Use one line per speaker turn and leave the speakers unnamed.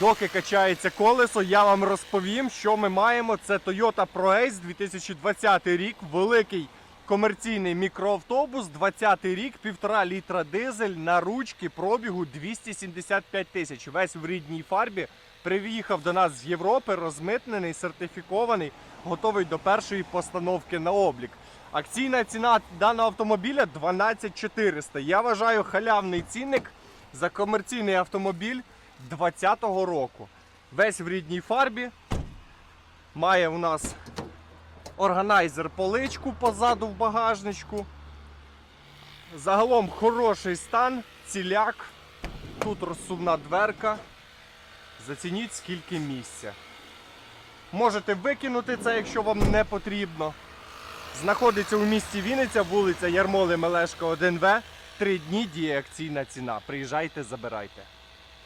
Доки качається колесо, я вам розповім, що ми маємо. Це Toyota ProAce 2020 рік, великий комерційний мікроавтобус, 20 рік, 1,5 літра дизель на ручки пробігу 275 тисяч. Весь в рідній фарбі. Приїхав до нас з Європи, розмитнений, сертифікований, готовий до першої постановки на облік. Акційна ціна даного автомобіля 12 400. Я вважаю халявний цінник за комерційний автомобіль 2020 року. Весь в рідній фарбі. Має у нас органайзер поличку позаду в багажничку. Загалом хороший стан, ціляк. Тут розсувна дверка. Зацініть скільки місця. Можете викинути це, якщо вам не потрібно. Знаходиться у місті Вінниця, вулиця Ярмоли Мелешка 1В. Три дні діє акційна ціна. Приїжджайте, забирайте.